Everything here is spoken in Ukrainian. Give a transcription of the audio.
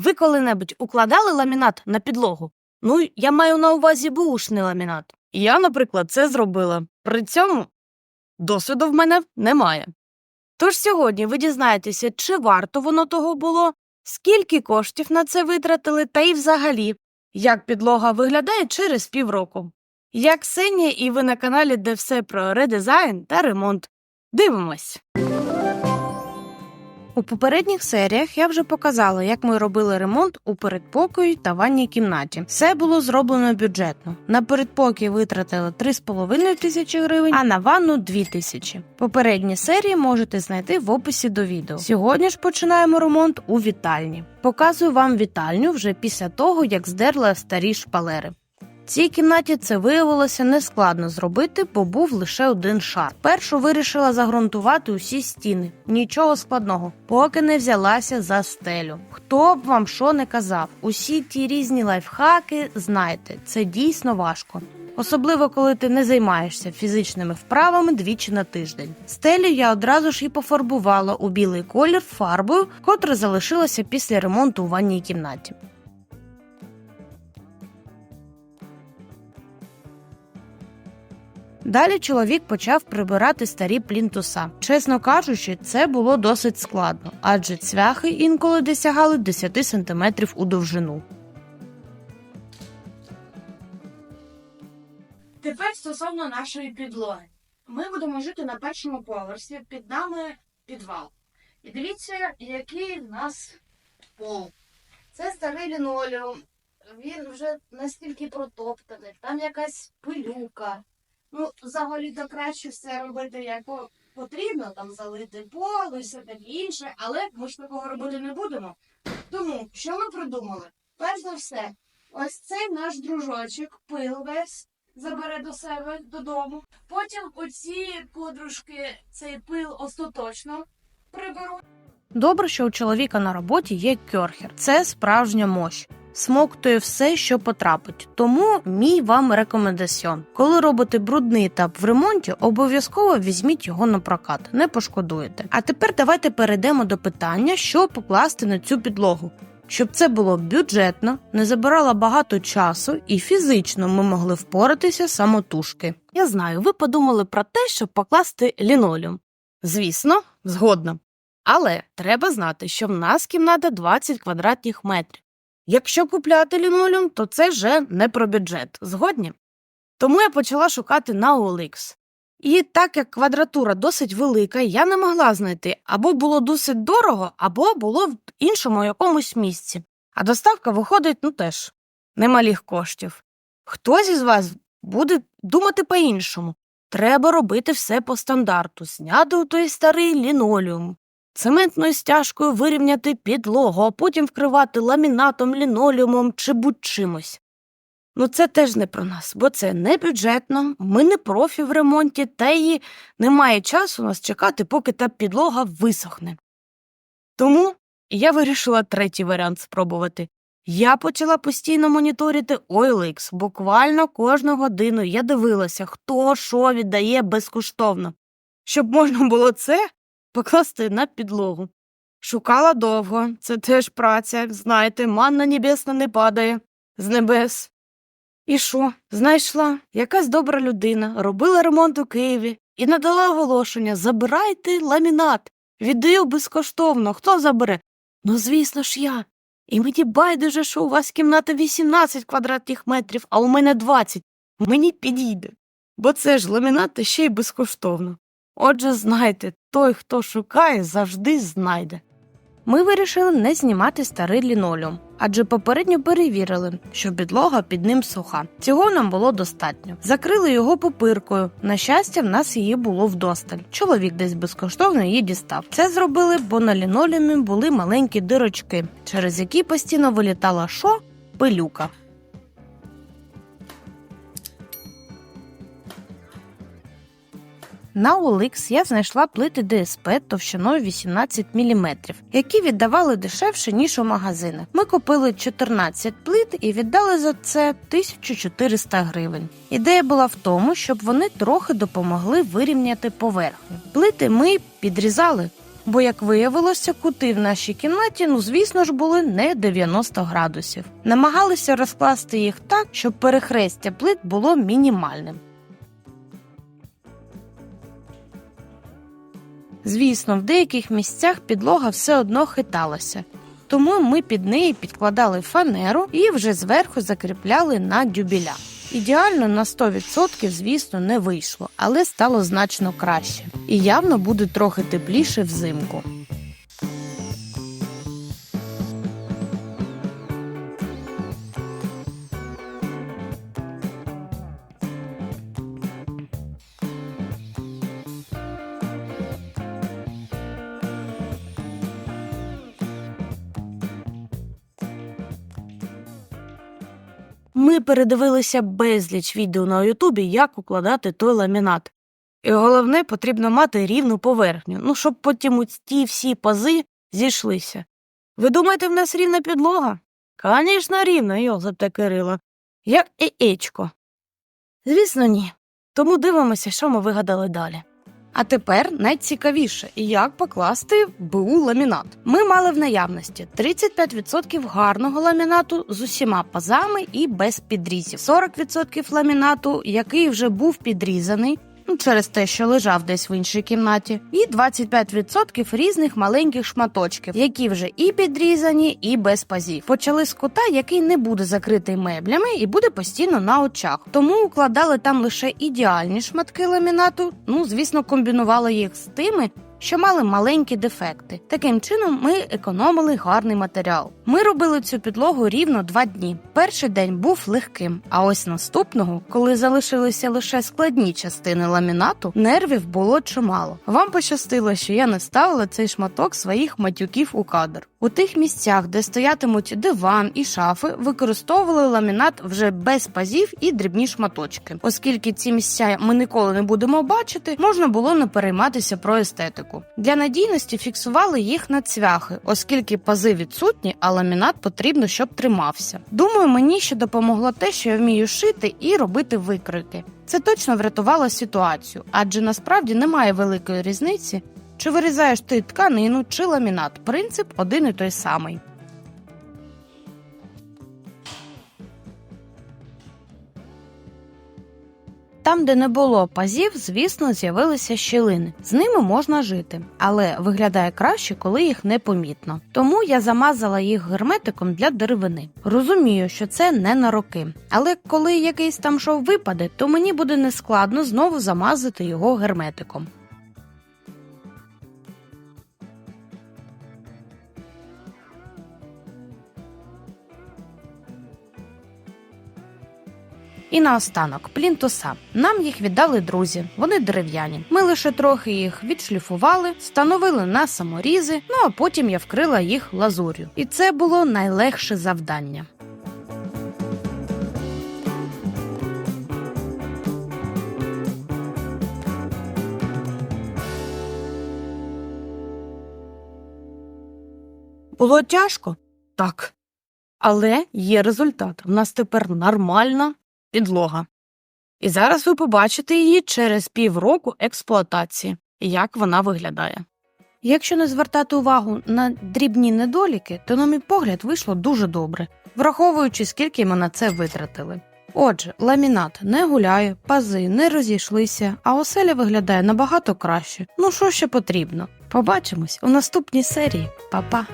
Ви коли-небудь укладали ламінат на підлогу? Ну, я маю на увазі бушний ламінат. Я, наприклад, це зробила. При цьому досвіду в мене немає. Тож сьогодні ви дізнаєтеся, чи варто воно того було, скільки коштів на це витратили, та й взагалі, як підлога виглядає через півроку. Я Ксенія, і ви на каналі, де все про редизайн та ремонт. Дивимось. У попередніх серіях я вже показала, як ми робили ремонт у передпокої та ванній кімнаті. Все було зроблено бюджетно. На передпокій витратили 3,5 тисячі гривень, а на ванну 2 тисячі. Попередні серії можете знайти в описі до відео. Сьогодні ж починаємо ремонт у вітальні. Показую вам вітальню вже після того, як здерла старі шпалери. Цій кімнаті це виявилося нескладно зробити, бо був лише один шар. Першу вирішила загрунтувати усі стіни. Нічого складного, поки не взялася за стелю. Хто б вам що не казав, усі ті різні лайфхаки знайте, це дійсно важко. Особливо коли ти не займаєшся фізичними вправами двічі на тиждень. Стелю я одразу ж і пофарбувала у білий колір фарбою, котра залишилася після ремонту у ванній кімнаті. Далі чоловік почав прибирати старі плінтуса. Чесно кажучи, це було досить складно, адже цвяхи інколи досягали 10 см у довжину. Тепер стосовно нашої підлоги. Ми будемо жити на першому поверсі, під нами підвал. І дивіться, який в нас пол. Це старий лінолеум. Він вже настільки протоптаний, там якась пилюка. Ну, взагалі-то краще все робити як потрібно, там залити пол і все таке інше, але ми ж такого робити не будемо. Тому що ми придумали? Перш за все, ось цей наш дружочок, пил весь, забере до себе додому. Потім оці подружки цей пил остаточно приберуть. Добре, що у чоловіка на роботі є кьорхер. Це справжня мощ. Смоктує все, що потрапить. Тому мій вам рекомендаціон. Коли робите брудний етап в ремонті, обов'язково візьміть його на прокат, не пошкодуєте. А тепер давайте перейдемо до питання, що покласти на цю підлогу. Щоб це було бюджетно, не забирало багато часу і фізично ми могли впоратися самотужки. Я знаю, ви подумали про те, щоб покласти лінолеум. Звісно, згодна. Але треба знати, що в нас кімната 20 квадратних метрів. Якщо купляти лінолеум, то це вже не про бюджет. Згодні? Тому я почала шукати на OLX. І так як квадратура досить велика, я не могла знайти або було досить дорого, або було в іншому якомусь місці. А доставка виходить, ну теж, немалих коштів. Хтось із вас буде думати по-іншому. Треба робити все по стандарту, зняти у той старий лінолеум, цементною стяжкою вирівняти підлогу, а потім вкривати ламінатом, лінолеумом чи будь-чимось. Ну це теж не про нас, бо це не бюджетно, ми не профі в ремонті, та й немає часу нас чекати, поки та підлога висохне. Тому я вирішила третій варіант спробувати. Я почала постійно моніторити OLX. Буквально кожну годину я дивилася, хто що віддає безкоштовно, щоб можна було це покласти на підлогу. Шукала довго, це теж праця, знаєте, манна небесна не падає з небес. І що? Знайшла якась добра людина, робила ремонт у Києві і надала оголошення забирайте ламінат, віддаю безкоштовно. Хто забере? Ну, звісно ж, я. І мені байдуже, що у вас кімната 18 квадратних метрів, а у мене 20. Мені підійде. Бо це ж ламінат ще й безкоштовно. Отже, знайте, той, хто шукає, завжди знайде. Ми вирішили не знімати старий лінолеум, адже попередньо перевірили, що підлога під ним суха. Цього нам було достатньо. Закрили його попиркою. На щастя, в нас її було вдосталь. Чоловік десь безкоштовно її дістав. Це зробили, бо на лінолеумі були маленькі дирочки, через які постійно вилітала що? Пилюка. На OLX я знайшла плити ДСП товщиною 18 мм, які віддавали дешевше, ніж у магазинах. Ми купили 14 плит і віддали за це 1400 гривень. Ідея була в тому, щоб вони трохи допомогли вирівняти поверхню. Плити ми підрізали. Бо, як виявилося, кути в нашій кімнаті, ну звісно ж, були не 90 градусів. Намагалися розкласти їх так, щоб перехрестя плит було мінімальним. Звісно, в деяких місцях підлога все одно хиталася, тому ми під неї підкладали фанеру і вже зверху закріпляли на дюбіля. Ідеально на 100% звісно, не вийшло, але стало значно краще. І явно буде трохи тепліше взимку. Ми передивилися безліч відео на Ютубі, як укладати той ламінат. І головне, потрібно мати рівну поверхню, ну щоб потім ті всі пази зійшлися. Ви думаєте, в нас рівна підлога? Звісно, рівна, Йозепте Кирило. Як яєчко. Звісно, ні. Тому дивимося, що ми вигадали далі. А тепер найцікавіше, як покласти БУ ламінат. Ми мали в наявності 35% гарного ламінату з усіма пазами і без підрізів, 40% ламінату, який вже був підрізаний. Ну, через те, що лежав десь в іншій кімнаті, і 25% різних маленьких шматочків, які вже і підрізані, і без пазів. Почали з кута, який не буде закритий меблями і буде постійно на очах. Тому укладали там лише ідеальні шматки ламінату. Ну, звісно, комбінували їх з тими. Що мали маленькі дефекти. Таким чином ми економили гарний матеріал. Ми робили цю підлогу рівно два дні. Перший день був легким, а ось наступного, коли залишилися лише складні частини ламінату, нервів було чимало. Вам пощастило, що я не ставила цей шматок своїх матюків у кадр. У тих місцях, де стоятимуть диван і шафи, використовували ламінат вже без пазів і дрібні шматочки. Оскільки ці місця ми ніколи не будемо бачити, можна було не перейматися про естетику. Для надійності фіксували їх на цвяхи, оскільки пази відсутні, а ламінат потрібно, щоб тримався. Думаю, мені ще допомогло те, що я вмію шити і робити викройки. Це точно врятувало ситуацію, адже насправді немає великої різниці, чи вирізаєш ти тканину чи ламінат. Принцип один і той самий. Там, де не було пазів, звісно, з'явилися щілини. З ними можна жити, але виглядає краще, коли їх непомітно. Тому я замазала їх герметиком для деревини. Розумію, що це не на роки, але коли якийсь там шов випаде, то мені буде нескладно знову замазати його герметиком. І наостанок плінтуса. Нам їх віддали друзі, вони дерев'яні. Ми лише трохи їх відшліфували, встановили на саморізи, ну а потім я вкрила їх лазур'ю. І це було найлегше завдання. Було тяжко? Так. Але є результат. У нас тепер нормальна підлога. І зараз ви побачите її через півроку експлуатації, як вона виглядає. Якщо не звертати увагу на дрібні недоліки, то, на мій погляд, вийшло дуже добре, враховуючи, скільки ми на це витратили. Отже, ламінат не гуляє, пази не розійшлися, а оселя виглядає набагато краще. Ну що ще потрібно? Побачимось у наступній серії. Па-па!